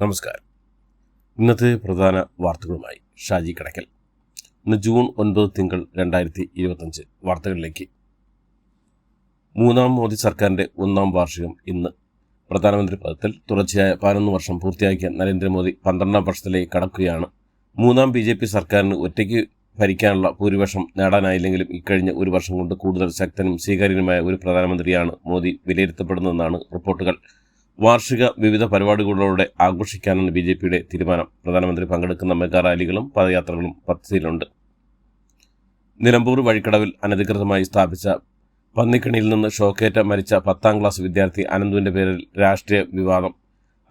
നമസ്കാരം. ഇന്നത്തെ പ്രധാന വാർത്തകളുമായി ഷാജി കടക്കൽ. ഇന്ന് ജൂൺ ഒൻപത് തിങ്കൾ രണ്ടായിരത്തി ഇരുപത്തഞ്ച് വാർത്തകളിലേക്ക്. മൂന്നാം മോദി സർക്കാരിന്റെ ഒന്നാം വാർഷികം ഇന്ന്. പ്രധാനമന്ത്രി പദത്തിൽ തുടർച്ചയായ പതിനൊന്ന് വർഷം പൂർത്തിയാക്കിയ നരേന്ദ്രമോദി പന്ത്രണ്ടാം വർഷത്തിലേക്ക് കടക്കുകയാണ്. മൂന്നാം ബി ജെ പി സർക്കാരിന് ഒറ്റയ്ക്ക് ഭരിക്കാനുള്ള ഭൂരിപക്ഷം നേടാനായില്ലെങ്കിലും ഇക്കഴിഞ്ഞ ഒരു വർഷം കൊണ്ട് കൂടുതൽ ശക്തനും സ്വീകാര്യനുമായ ഒരു പ്രധാനമന്ത്രിയാണ് മോദി വിലയിരുത്തപ്പെടുന്നതെന്നാണ് റിപ്പോർട്ടുകൾ. വാർഷിക വിവിധ പരിപാടികളിലൂടെ ആഘോഷിക്കാനാണ് ബി ജെ പിയുടെ തീരുമാനം. പ്രധാനമന്ത്രി പങ്കെടുക്കുന്ന മെഗാ റാലികളും പദയാത്രകളും പദ്ധതിയിലുണ്ട്. നിലമ്പൂർ വഴിക്കടവിൽ അനധികൃതമായി സ്ഥാപിച്ച പന്നിക്കണിയിൽ നിന്ന് ഷോക്കേറ്റ മരിച്ച പത്താം ക്ലാസ് വിദ്യാർത്ഥി അനന്തുവിന്റെ പേരിൽ രാഷ്ട്രീയ വിവാദം.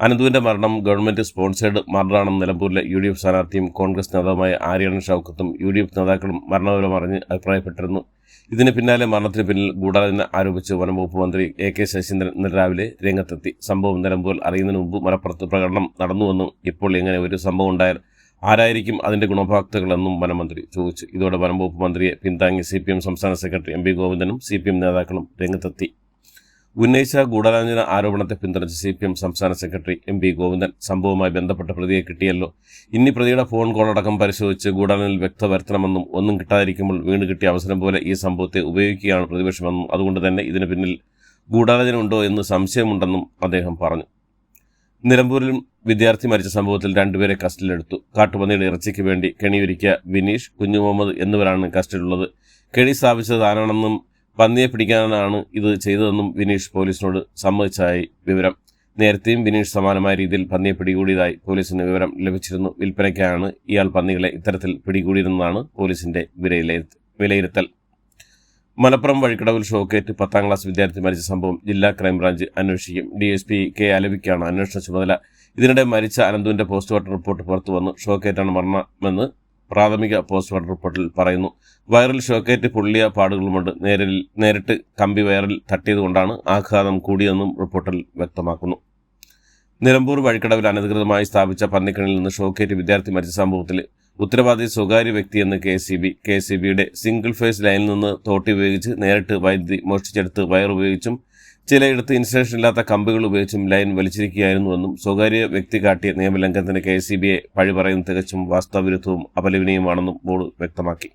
അനന്തുവിന്റെ മരണം ഗവൺമെന്റ് സ്പോൺസേഡ് മർഡറാണെന്ന് നിലമ്പൂരിലെ യു ഡി എഫ് സ്ഥാനാർത്ഥിയും കോൺഗ്രസ് നേതാവുമായ ആര്യാണൻ ഷൗക്കത്തും യു ഡി എഫ് നേതാക്കളും മരണവിവരം അറിഞ്ഞ് അഭിപ്രായപ്പെട്ടിരുന്നു. ഇതിന് പിന്നാലെ മരണത്തിന് പിന്നിൽ ഗൂഢാലോചന ആരോപിച്ച് വനംവകുപ്പ് മന്ത്രി എ കെ ശശീന്ദ്രൻ ഇന്ന് രാവിലെ രംഗത്തെത്തി. സംഭവം നിലമ്പൂരിൽ അറിയുന്നതിന് മുമ്പ് മലപ്പുറത്ത് പ്രകടനം നടന്നുവെന്നും ഇപ്പോൾ എങ്ങനെ ഒരു സംഭവം ഉണ്ടായാൽ ആരായിരിക്കും അതിന്റെ ഗുണഭോക്താക്കളെന്നും വനമന്ത്രി ചോദിച്ചു. ഇതോടെ വനംവകുപ്പ് മന്ത്രിയെ പിന്താങ്ങി സി സംസ്ഥാന സെക്രട്ടറി എം പി ഗോവിന്ദനും സി നേതാക്കളും രംഗത്തെത്തി. ഉന്നയിച്ച ഗൂഢാലോചന ആരോപണത്തെ പിന്തുണച്ച സി പി എം സംസ്ഥാന സെക്രട്ടറി എം പി ഗോവിന്ദൻ. സംഭവവുമായി ബന്ധപ്പെട്ട പ്രതിയെ കിട്ടിയല്ലോ. ഇനി പ്രതിയുടെ ഫോൺ കോൾ അടക്കം പരിശോധിച്ച് ഗൂഢാലോചനയിൽ വ്യക്തത വരുത്തണമെന്നും ഒന്നും കിട്ടാതിരിക്കുമ്പോൾ വീണ്ടും കിട്ടിയ അവസരം പോലെ ഈ സംഭവത്തെ ഉപയോഗിക്കുകയാണ് പ്രതിപക്ഷമെന്നും അതുകൊണ്ട് തന്നെ ഇതിന് പിന്നിൽ ഗൂഢാലോചന ഉണ്ടോ എന്ന് സംശയമുണ്ടെന്നും അദ്ദേഹം പറഞ്ഞു. നിലമ്പൂരിലും വിദ്യാർത്ഥി മരിച്ച സംഭവത്തിൽ രണ്ടുപേരെ കസ്റ്റഡിയിലെടുത്തു. കാട്ടുപന്നിയുടെ ഇറച്ചിക്ക് വേണ്ടി കെണിയൊരുക്കിയ വിനീഷ് കുഞ്ഞു മുഹമ്മദ് എന്നിവരാണ് കസ്റ്റഡിയിലുള്ളത്. കെണി സ്ഥാപിച്ചത് ആരാണെന്നും പന്നിയെ പിടിക്കാനാണ് ഇത് ചെയ്തതെന്നും വിനീഷ് പോലീസിനോട് സമ്മതിച്ചതായി വിവരം. നേരത്തെയും വിനീഷ് സമാനമായ രീതിയിൽ പന്നിയെ പിടികൂടിയതായി പോലീസിന് വിവരം ലഭിച്ചിരുന്നു. വിൽപ്പനയ്ക്കാണ് ഇയാൾ പന്നികളെ ഇത്തരത്തിൽ പിടികൂടിയിരുന്നതാണ് പോലീസിന്റെ വിലയിരുത്തൽ. മലപ്പുറം വഴിക്കടവിൽ ഷോക്കേറ്റ് പത്താം ക്ലാസ് വിദ്യാർത്ഥി മരിച്ച സംഭവം ജില്ലാ ക്രൈംബ്രാഞ്ച് അന്വേഷിക്കും. ഡി എസ് പി കെ അലവിക്കാണ് അന്വേഷണ ചുമതല. ഇതിനിടെ മരിച്ച അനന്തുവിന്റെ പോസ്റ്റ്മോർട്ടം റിപ്പോർട്ട് പുറത്തുവന്നു. ഷോക്കേറ്റാണ് മരണമെന്ന് പ്രാഥമിക പോസ്റ്റ്മോർട്ടം റിപ്പോർട്ടിൽ പറയുന്നു. വയറിൽ ഷോക്കേറ്റ് പൊള്ളിയ പാടുകളുമുണ്ട്. നേരിൽ നേരിട്ട് കമ്പി വയറിൽ തട്ടിയതുകൊണ്ടാണ് ആഘാതം കൂടിയെന്നും റിപ്പോർട്ടിൽ വ്യക്തമാക്കുന്നു. നിലമ്പൂർ വഴിക്കടവിൽ അനധികൃതമായി സ്ഥാപിച്ച പന്നിക്കണിൽ നിന്ന് ഷോക്കേറ്റ് വിദ്യാർത്ഥി മരിച്ച സംഭവത്തിൽ ഉത്തരവാദി സ്വകാര്യ വ്യക്തിയെന്ന് K C B K C ബിയുടെ സിംഗിൾ ഫേസ് ലൈനിൽ നിന്ന് തോട്ടി ഉപയോഗിച്ച് നേരിട്ട് വൈദ്യുതി മോഷ്ടിച്ചെടുത്ത് വയർ ഉപയോഗിച്ചും ചിലയിടത്ത് ഇൻസ്റ്റലേഷൻ ഇല്ലാത്ത കമ്പികൾ ഉപയോഗിച്ചും ലൈൻ വലിച്ചിരിക്കുകയായിരുന്നുവെന്നും സ്വകാര്യ വ്യക്തി കാട്ടിയ നിയമലംഘനത്തിന് കെ സി ബിയെ പഴി പറയുന്നത് തികച്ചും വാസ്തവവിരുദ്ധവും അപലപനീയമാണെന്നും ബോർഡ് വ്യക്തമാക്കി.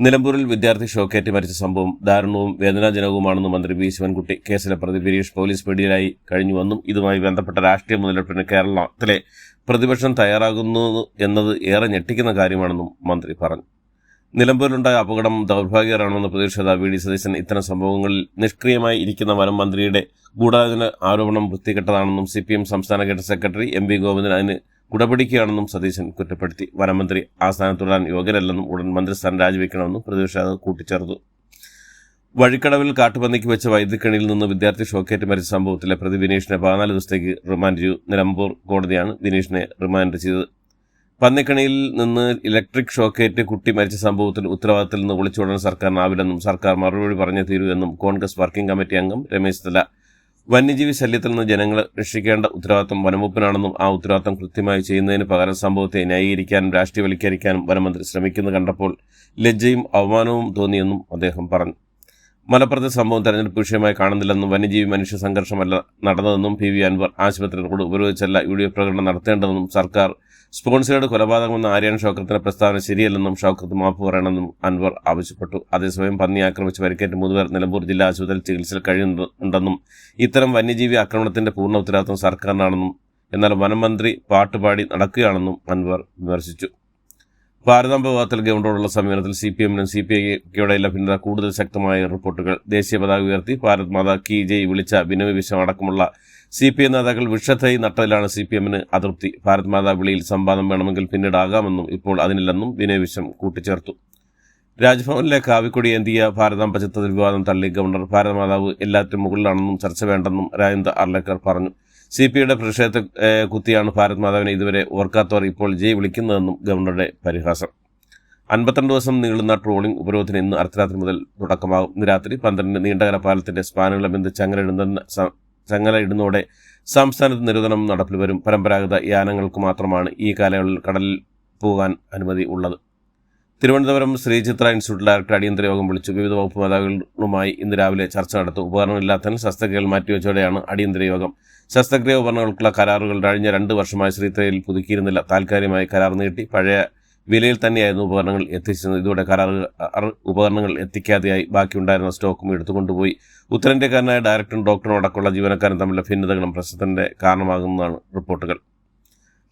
നിലമ്പൂരിൽ വിദ്യാർത്ഥി ഷോക്കേറ്റ് മരിച്ച സംഭവം ദാരുണവും വേദനാജനകവുമാണെന്ന് മന്ത്രി വി ശിവൻകുട്ടി കേസിലെ പ്രതി ബിരീഷ് പോലീസ് പിടിയിലായി കഴിഞ്ഞുവെന്നും ഇതുമായി ബന്ധപ്പെട്ട രാഷ്ട്രീയ മുതലെടുപ്പിന് കേരളത്തിലെ പ്രതിപക്ഷം തയ്യാറാകുന്നു എന്നത് ഏറെ ഞെട്ടിക്കുന്ന കാര്യമാണെന്നും മന്ത്രി പറഞ്ഞു. നിലമ്പൂരിലുണ്ടായ അപകടം ദൗർഭാഗ്യകരമാണെന്ന് പ്രതിഷേധ വി ഡി സതീശൻ ഇത്തരം സംഭവങ്ങളിൽ നിഷ്ക്രിയമായി ഇരിക്കുന്ന വനം മന്ത്രിയുടെ ഗൂഢാലോചന ആരോപണം വൃത്തികെട്ടതാണെന്നും സി പി എം സംസ്ഥാന ഘടക സെക്രട്ടറി എം വി ഗോവിന്ദൻ അതിന് കുടപിടിക്കുകയാണെന്നും സതീശൻ കുറ്റപ്പെടുത്തി. വനമന്ത്രി ആ സ്ഥാനത്ത് തുടരാൻ യോഗ്യരല്ലെന്നും ഉടൻ മന്ത്രിസ്ഥാനം രാജിവെക്കണമെന്നും പ്രതിപക്ഷ കൂട്ടിച്ചേർത്തു. വഴിക്കടവിൽ കാട്ടുപന്നിക്ക് വെച്ച വൈദ്യുതിക്കണിയിൽ നിന്ന് വിദ്യാർത്ഥി ഷോക്കേറ്റ് മരിച്ച സംഭവത്തിലെ പ്രതി വിനീഷിനെ പതിനാല് ദിവസത്തേക്ക് റിമാൻഡ് ചെയ്തു. നിലമ്പൂർ കോടതിയാണ് വിനീഷിനെ റിമാൻഡ് ചെയ്തത്. പന്നിക്കണിയിൽ നിന്ന് ഇലക്ട്രിക് ഷോക്കേറ്റ് കുട്ടി മരിച്ച സംഭവത്തിൽ ഉത്തരവാദിത്തത്തിൽ നിന്ന് ഒളിച്ചോടാൻ സർക്കാരിനാവില്ലെന്നും സർക്കാർ മറുപടി പറഞ്ഞു തീരൂ എന്നും കോൺഗ്രസ് വർക്കിംഗ് കമ്മിറ്റി അംഗം രമേശ് തല വന്യജീവി ശല്യത്തിൽ നിന്ന് ജനങ്ങളെ രക്ഷിക്കേണ്ട ഉത്തരവാദിത്തം വനംവകുപ്പിനാണെന്നും ആ ഉത്തരവാദിത്തം കൃത്യമായി ചെയ്യുന്നതിന് പകരം സംഭവത്തെ ന്യായീകരിക്കാനും രാഷ്ട്രീയവൽക്കരിക്കാനും വനമന്ത്രി ശ്രമിക്കുന്നത് കണ്ടപ്പോൾ ലജ്ജയും അവമാനവും തോന്നിയെന്നും അദ്ദേഹം പറഞ്ഞു. മലപ്പുറത്തെ സംഭവം തെരഞ്ഞെടുപ്പ് വിഷയമായി കാണുന്നില്ലെന്നും വന്യജീവി മനുഷ്യ സംഘർഷമല്ല നടന്നതെന്നും പി വി അൻവർ ആശുപത്രികളോട് ഉപരോധിച്ചല്ല യു ഡി എഫ് പ്രകടനം നടത്തേണ്ടതെന്നും സർക്കാർ സ്പോൺസേഡ് കൊലപാതകമെന്ന ആര്യൻ ഷൗക്കത്തിന്റെ പ്രസ്താവന ശരിയല്ലെന്നും ഷൗക്കത്ത് മാപ്പ് പറയണമെന്നും അൻവർ ആവശ്യപ്പെട്ടു. അതേസമയം പന്നി ആക്രമിച്ച് പരിക്കേറ്റ മൂന്നുപേർ നിലമ്പൂർ ജില്ലാ ആശുപത്രിയിൽ ചികിത്സയിൽ കഴിയുന്നുണ്ടെന്നും ഇത്തരം വന്യജീവി ആക്രമണത്തിന്റെ പൂർണ ഉത്തരവാദിത്വം സർക്കാരിനാണെന്നും എന്നാൽ വനമന്ത്രി പാട്ടുപാടി നടക്കുകയാണെന്നും അൻവർ വിമർശിച്ചു. ഭാരതാംബ വിവാദത്തിൽ ഗവൺമെന്റോടുള്ള സമീപനത്തിൽ സി പി എമ്മിനും സി പി ഐക്കുടെയുള്ള ലഭ്യത കൂടുതൽ ശക്തമായ റിപ്പോർട്ടുകൾ. ദേശീയ പതാക ഉയർത്തി ഭാരത് മാതാ കി ജയ് വിളിച്ച വിശ്വം അടക്കമുള്ള സി പി എം നേതാക്കൾ വിഷത്തൈ നട്ടതിലാണ് സി പി എമ്മിന് അതൃപ്തി. ഭാരത് മാതാ വിളിയിൽ സംവാദം വേണമെങ്കിൽ പിന്നീടാകാമെന്നും ഇപ്പോൾ അതിനില്ലെന്നും വിനയവിഷം കൂട്ടിച്ചേർത്തു. രാജ്ഭവനിലെ കാവിക്കൊടി ഏന്തിയ ഭാരതാംബ ചിത്രത്തിൽ വിവാദം തള്ളി ഗവർണർ. ഭാരതമാതാവ് എല്ലാത്തിനും മുകളിലാണെന്നും ചർച്ച വേണ്ടെന്നും രാജേന്ദ്ര അർലക്കർ പറഞ്ഞു. സി പി ഐയുടെ പ്രതിഷേധത്തെ കുത്തിയാണ് ഭാരത് മാതാവിനെ ഇതുവരെ ഓർക്കാത്തവർ ഇപ്പോൾ ജയ് വിളിക്കുന്നതെന്നും ഗവർണറുടെ പരിഹാസം. അൻപത്തിരണ്ട് ദിവസം നീളുന്ന ട്രോളിംഗ് ഉപരോധത്തിന് ഇന്ന് അർദ്ധരാത്രി മുതൽ തുടക്കമാകും. ഇന്ന് രാത്രി പന്ത്രണ്ടിന് നീണ്ടകര പാലത്തിന്റെ സ്പാനുകളെ ബന്ധ ചങ്ങലയിടുന്ന ചങ്ങലയിടുന്നതോടെ സംസ്ഥാനത്ത് നിരോധനം നടപ്പിൽ വരും. പരമ്പരാഗത യാനങ്ങൾക്ക് മാത്രമാണ് ഈ കാലയളവിൽ കടലിൽ പോകാൻ അനുമതി ഉള്ളത്. തിരുവനന്തപുരം ശ്രീചിത്ര ഇൻസ്റ്റിറ്റ്യൂട്ട് ഡയറക്ടർ അടിയന്തര യോഗം വിളിച്ചു. വിവിധ വകുപ്പ് മേധാവികളുമായി ഇന്ന് രാവിലെ ചർച്ച നടത്തും. ഉപകരണമില്ലാത്തതിന് ശസ്ത്രക്രിയകൾ മാറ്റിവെച്ചോടെയാണ് അടിയന്തര യോഗം ശസ്ത്രക്രിയ ഉപകരണങ്ങൾക്കുള്ള കരാറുകൾ കഴിഞ്ഞ രണ്ട് വർഷമായി ശ്രീത്രയിൽ പുതുക്കിയിരുന്നില്ല. താൽക്കാലികമായി കരാർ നീട്ടി പഴയ വിലയിൽ തന്നെയായിരുന്നു ഉപകരണങ്ങൾ എത്തിച്ചിരുന്നത്. ഇതോടെ കരാറുകൾ ഉപകരണങ്ങൾ എത്തിക്കാതെയായി ബാക്കിയുണ്ടായിരുന്ന സ്റ്റോക്കും എടുത്തുകൊണ്ടുപോയി. ഉത്തരേന്ത്യക്കാരനായ ഡയറക്ടറും ഡോക്ടറും അടക്കമുള്ള ജീവനക്കാരും തമ്മിലുള്ള ഭിന്നതകളും പ്രശ്നത്തിന്റെ കാരണമാകുന്നതാണ് റിപ്പോർട്ടുകൾ.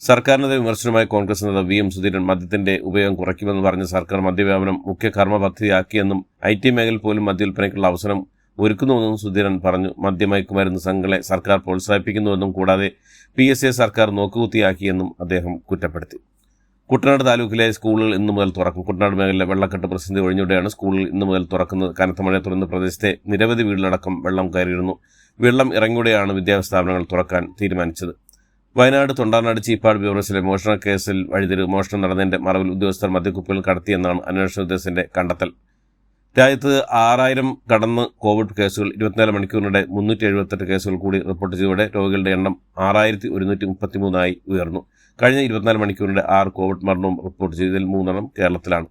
സർക്കാരിനെതിരെ വിമർശനമായി കോൺഗ്രസ് നേതാവ് വി എം സുധീരൻ മദ്യത്തിന്റെ ഉപയോഗം കുറയ്ക്കുമെന്ന് പറഞ്ഞ് സർക്കാർ മദ്യവ്യാപനം മുഖ്യ കർമ്മ പദ്ധതിയാക്കിയെന്നും ഐ ടി മേഖലയിൽ പോലും മദ്യവിൽപ്പനയ്ക്കുള്ള അവസരം ഒരുക്കുന്നുവെന്നും സുധീരൻ പറഞ്ഞു. മദ്യമയക്കുമരുന്ന് സംഘങ്ങളെ സർക്കാർ പ്രോത്സാഹിപ്പിക്കുന്നുവെന്നും കൂടാതെ പി എസ് എ സർക്കാർ നോക്കുകുത്തിയാക്കിയെന്നും അദ്ദേഹം കുറ്റപ്പെടുത്തി. കുട്ടനാട് താലൂക്കിലെ സ്കൂളുകൾ ഇന്നു മുതൽ തുറക്കും. കുട്ടനാട് മേഖലയിലെ വെള്ളക്കെട്ട് പ്രതിസന്ധി ഒഴിഞ്ഞോടെയാണ് സ്കൂളുകൾ ഇന്നു മുതൽ തുറക്കുന്നത്. കനത്ത മഴയെ തുടർന്ന് പ്രദേശത്തെ നിരവധി വീടുകളടക്കം വെള്ളം കയറിയിരുന്നു. വെള്ളം ഇറങ്ങിയോടെയാണ് വിദ്യാഭ്യാസ സ്ഥാപനങ്ങൾ തുറക്കാൻ തീരുമാനിച്ചത്. വയനാട് തൊണ്ടാനാട് ചീപ്പാട് ബ്യൂറോസിലെ മോഷണ കേസിൽ വഴിതിരിവ് മോഷണം നടന്നതിന്റെ മറവിൽ ഉദ്യോഗസ്ഥർ മദ്യക്കുപ്പികൾ കടത്തിയെന്നാണ് അന്വേഷണ ഉദ്യോഗസ്ഥന്റെ കണ്ടെത്തൽ. രാജ്യത്ത് ആറായിരം കടന്ന് കോവിഡ് കേസുകൾ ഇരുപത്തിനാല് മണിക്കൂറിനിടെ മുന്നൂറ്റി എഴുപത്തെട്ട് കേസുകൾ കൂടി റിപ്പോർട്ട് ചെയ്തതോടെ രോഗികളുടെ എണ്ണം ആറായിരത്തി ഒരുന്നൂറ്റി മുപ്പത്തിമൂന്നായി ഉയർന്നു. കഴിഞ്ഞ ഇരുപത്തിനാല് മണിക്കൂറിനിടെ ആറ് കോവിഡ് മരണവും റിപ്പോർട്ട് ചെയ്തതിൽ മൂന്നെണ്ണം കേരളത്തിലാണ്.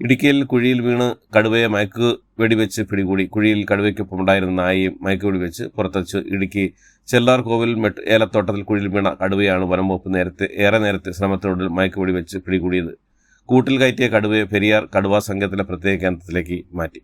ഇടുക്കിയിൽ കുഴിയിൽ വീണ് കടുവയെ മയക്ക് വെടിവെച്ച് പിടികൂടി കുഴിയിൽ കടുവയ്ക്കൊപ്പം ഉണ്ടായിരുന്ന നായയെ മയക്ക് വെടിവെച്ച് പുറത്തച്ച് ഇടുക്കി ചെല്ലാർ കോവിൽ മെട്ട് ഏലത്തോട്ടത്തിൽ കുഴിയിൽ വീണ കടുവയാണ് വനംവകുപ്പ് നേരത്തെ ഏറെ നേരത്തെ ശ്രമത്തിനൊടുവിൽ മയക്ക് വെടിവെച്ച് പിടികൂടിയത്. കൂട്ടിൽ കയറ്റിയ കടുവയെ പെരിയാർ കടുവ സംഘത്തിലെ പ്രത്യേക കേന്ദ്രത്തിലേക്ക് മാറ്റി.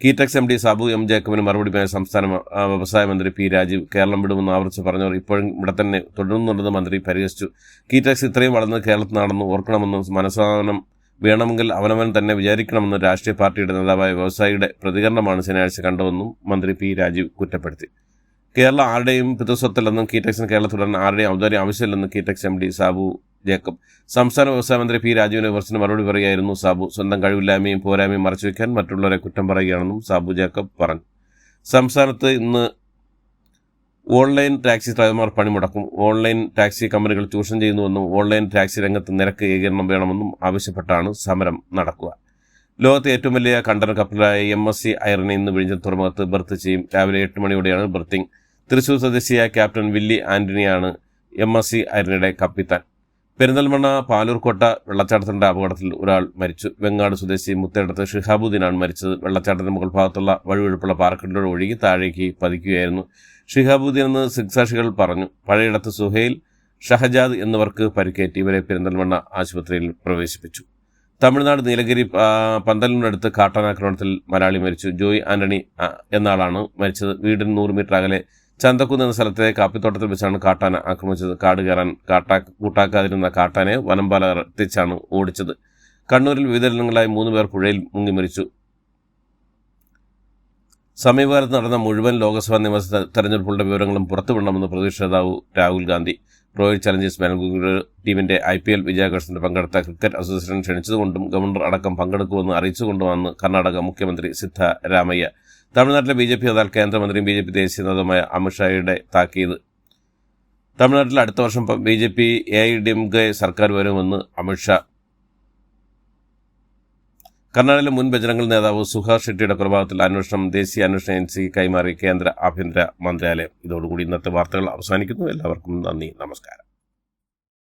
Kitex M D Sabu M ജേക്കബിന് മറുപടിയുമായ സംസ്ഥാന വ്യവസായ മന്ത്രി പി രാജീവ് കേരളം വിടുമെന്ന് ആവർത്തിച്ച് പറഞ്ഞവർ ഇപ്പോഴും ഇവിടെ തന്നെ തുടരുന്നുണ്ടെന്ന് മന്ത്രി പരിഹസിച്ചു. കീറ്റക്സ് ഇത്രയും വളർന്ന് കേരളത്തിൽ നടന്നു ഓർക്കണമെന്ന് മനസ്സാനം വേണമെങ്കിൽ അവനവൻ തന്നെ വിചാരിക്കണമെന്ന് രാഷ്ട്രീയ പാർട്ടിയുടെ നേതാവായ വ്യവസായിയുടെ പ്രതികരണമാണ് ശനിയാഴ്ച കണ്ടതെന്നും മന്ത്രി പി രാജീവ് കുറ്റപ്പെടുത്തി. കേരളം ആരുടെയും പിതൃസ്വത്തല്ലെന്നും കീറ്റക്സിന് കേരളത്തിൽ ആരുടെയും ഔദാര്യം ആവശ്യമില്ലെന്നും കീറ്റക്സ് എം ഡി സാബു ജേക്കബ്. സംസ്ഥാന വ്യവസായ മന്ത്രി പി രാജുവിന്റെ വിമർശനം മറുപടി പറയുകയായിരുന്നു സാബു. സ്വന്തം കഴിവില്ലായ്മയും പോരായ്മയും മറച്ചുവെക്കാൻ മറ്റുള്ളവരെ കുറ്റം പറയുകയാണെന്നും സാബു ജേക്കബ് പറഞ്ഞു. സംസ്ഥാനത്ത് ഇന്ന് ഓൺലൈൻ ടാക്സി ഡ്രൈവർമാർ പണിമുടക്കും. ഓൺലൈൻ ടാക്സി കമ്പനികൾ ചൂഷണം ചെയ്യുന്നുവെന്നും ഓൺലൈൻ ടാക്സി രംഗത്ത് നിരക്ക് ഏകീകരണം വേണമെന്നും ആവശ്യപ്പെട്ടാണ് സമരം നടക്കുക. ലോകത്തെ ഏറ്റവും വലിയ കണ്ടർ കപ്പലായ എം എസ് സി ഐറിനെ ഇന്ന് വിഴിഞ്ഞം തുറമുഖത്ത് ബർത്ത് ചെയ്യും. രാവിലെ എട്ട് മണിയോടെയാണ് ബർത്തിങ്. തൃശൂർ സ്വദേശിയായ ക്യാപ്റ്റൻ വില്ലി ആന്റണിയാണ് എം എസ് സി ഐറിനയുടെ കപ്പിത്താൻ. പെരിന്തൽമണ്ണ പാലൂർക്കോട്ട വെള്ളച്ചാട്ടത്തിന്റെ അപകടത്തിൽ ഒരാൾ മരിച്ചു. വെങ്ങാട് സ്വദേശി മുത്തേടത്ത് ഷിഹാബുദ്ദീനാണ് മരിച്ചത്. വെള്ളച്ചാട്ടത്തിന്റെ മുകൾ ഭാഗത്തുള്ള വഴുവഴുപ്പുള്ള പാറക്കെട്ടിലൂടെ ഒഴുകി താഴേക്ക് പതിക്കുകയായിരുന്നു. ഷിഹാബുദ്ദീൻ എന്ന് സിക്സാക്ഷികൾ പറഞ്ഞു പഴയിടത്ത് സുഹൈൽ ഷഹജാദ് എന്നിവർക്ക് പരിക്കേറ്റ് ഇവരെ പെരിന്തൽമണ്ണ ആശുപത്രിയിൽ പ്രവേശിപ്പിച്ചു. തമിഴ്നാട് നീലഗിരി പന്തലിനടുത്ത് കാട്ടാനാക്രമണത്തിൽ മലയാളി മരിച്ചു. ജോയ് ആന്റണി എന്നാളാണ് മരിച്ചത്. വീടിന് നൂറ് മീറ്റർ അകലെ ചന്തക്കുന്ന് എന്ന സ്ഥലത്തെ കാപ്പിത്തോട്ടത്തിൽ വെച്ചാണ് കാട്ടാന ആക്രമിച്ചത്. കാട് കയറാൻ കാട്ടാ കൂട്ടാക്കാതിരുന്ന കാട്ടാനെ വനംപാല എത്തിച്ചാണ് ഓടിച്ചത്. കണ്ണൂരിൽ വിവിധ ഇടങ്ങളിലായി മൂന്ന് പേർ പുഴയിൽ മുങ്ങി മരിച്ചു. സമീപകാലത്ത് നടന്ന മുഴുവൻ ലോക്സഭാ നിയമ തെരഞ്ഞെടുപ്പുകളുടെ വിവരങ്ങളും പുറത്തുവിടണമെന്ന് പ്രതിപക്ഷ നേതാവ് രാഹുൽ ഗാന്ധി. റോയൽ ചലഞ്ചേഴ്സ് ബാംഗ്ലൂർ ടീമിന്റെ ഐ പി എൽ വിജയാഘോഷത്തിൽ പങ്കെടുത്ത ക്രിക്കറ്റ് അസോസിയേഷൻ ക്ഷണിച്ചതുകൊണ്ടും ഗവർണർ അടക്കം പങ്കെടുക്കുമെന്ന് അറിയിച്ചുകൊണ്ടുമാണ് കർണാടക മുഖ്യമന്ത്രി സിദ്ധ രാമയ്യ തമിഴ്നാട്ടിലെ ബി ജെ പി നേതാൽ കേന്ദ്രമന്ത്രിയും ബി ജെ പി ദേശീയ നേതാവുമായ അമിത്ഷായുടെ താക്കീത്. തമിഴ്നാട്ടിൽ അടുത്ത വർഷം B J P A I D M K സർക്കാർ വരുമെന്ന് അമിത്ഷാ കർണാടകയിലെ മുൻ ബജരംഗൾ നേതാവ് സുഹാസ് ഷെട്ടിയുടെ കൊലപാതകത്തിൽ അന്വേഷണം ദേശീയ അന്വേഷണ ഏജൻസിക്ക് കൈമാറി കേന്ദ്ര ആഭ്യന്തര മന്ത്രാലയം. ഇതോടുകൂടി ഇന്നത്തെ വാർത്തകൾ അവസാനിക്കുന്നു. എല്ലാവർക്കും നന്ദി നമസ്കാരം.